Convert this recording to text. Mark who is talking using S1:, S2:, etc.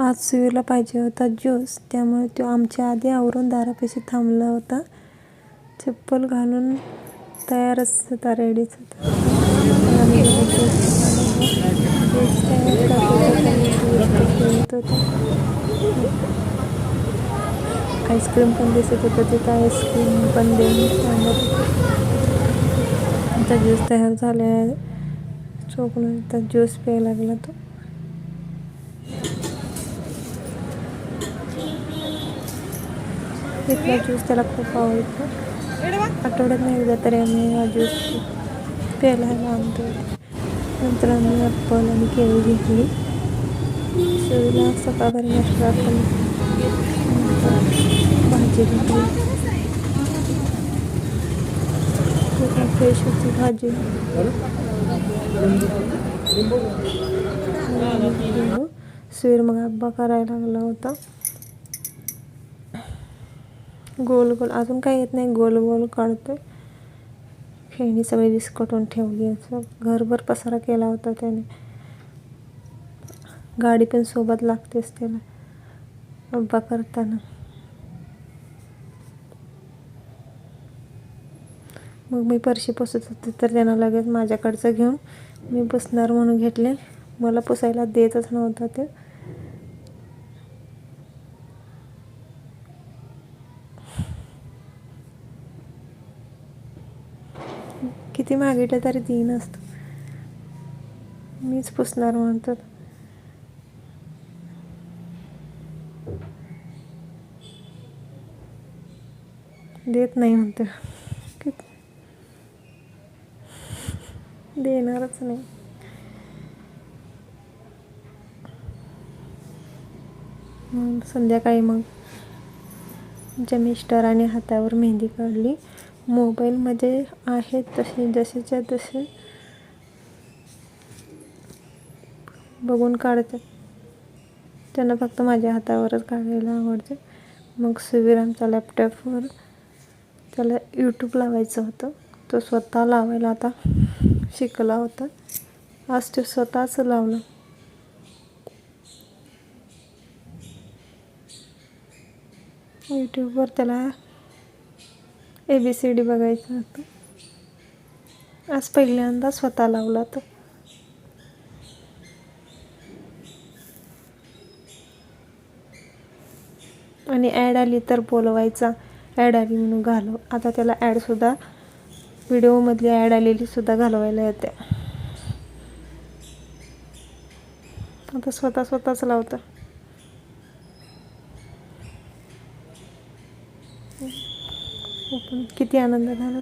S1: आज सुवीला पाहिजे होता ज्यूस. त्यामुळे तो आमच्या आधी आवरून दारापाशी थांबला होता. चप्पल घालून तयारच होता रेडीच होता. ज्यूस ज्यूस तयार आईस्क्रीम पण दिसत होतं तिथं. आईस्क्रीम पण देऊन सांगत आता ज्यूस तयार झाला आहे चोकून आता ज्यूस प्यायला लागला तो. इथला ज्यूस त्याला खूप आवडतो. आठवड्यात नाही एकदा तरी आम्ही हा ज्यूस प्यायला आणतो नंतर आम्ही ॲपल आणि केळी घेतली. शेळीला सकाळपर्यंत नाश्ता पण भाजी घेतली. फ्रेश होती भाजी. सुवीर मग अब्बा करायला लागला होता. गोल गोल. अजून काही येत नाही. गोल गोल काढतोय. खेळणी सगळी विस्कटून ठेवली असं घरभर पसारा केला होता त्याने. गाडी पण सोबत लागतेच त्याला. अब्बा करताना. मग मी परशी पुसत होते तर त्यानं लगेच माझ्याकडचं घेऊन मी पुसणार म्हणून घेतले. मला पुसायला देतच नव्हता ते. किती मागितलं तरी देईन असतं. मीच पुसणार म्हणतात. देत नाही म्हणते. देणारच नाही. मग संध्याकाळी मग आमच्या हातावर मेहंदी काढली. मोबाईलमध्ये आहेत तसे जसेच्या तसे. बघून काढतात त्यांना फक्त माझ्या हातावरच काढायला आवडते. मग सुविरामच्या लॅपटॉपवर त्याला यूट्यूब लावायचं होतं. तो स्वतः लावायला आता शिकला होता. आज तो स्वतःच लावला. यूट्यूबवर त्याला ए बी सी डी बघायचं होतं. आज पहिल्यांदा स्वतः लावला तो. आणि ॲड आली तर बोलवायचा. ॲड आली म्हणून घालव. आता त्याला ॲडसुद्धा व्हिडिओमधली ॲड आलेलीसुद्धा घालवायला येते. आता स्वतः स्वतःच लावतं. हो किती आनंद झाला.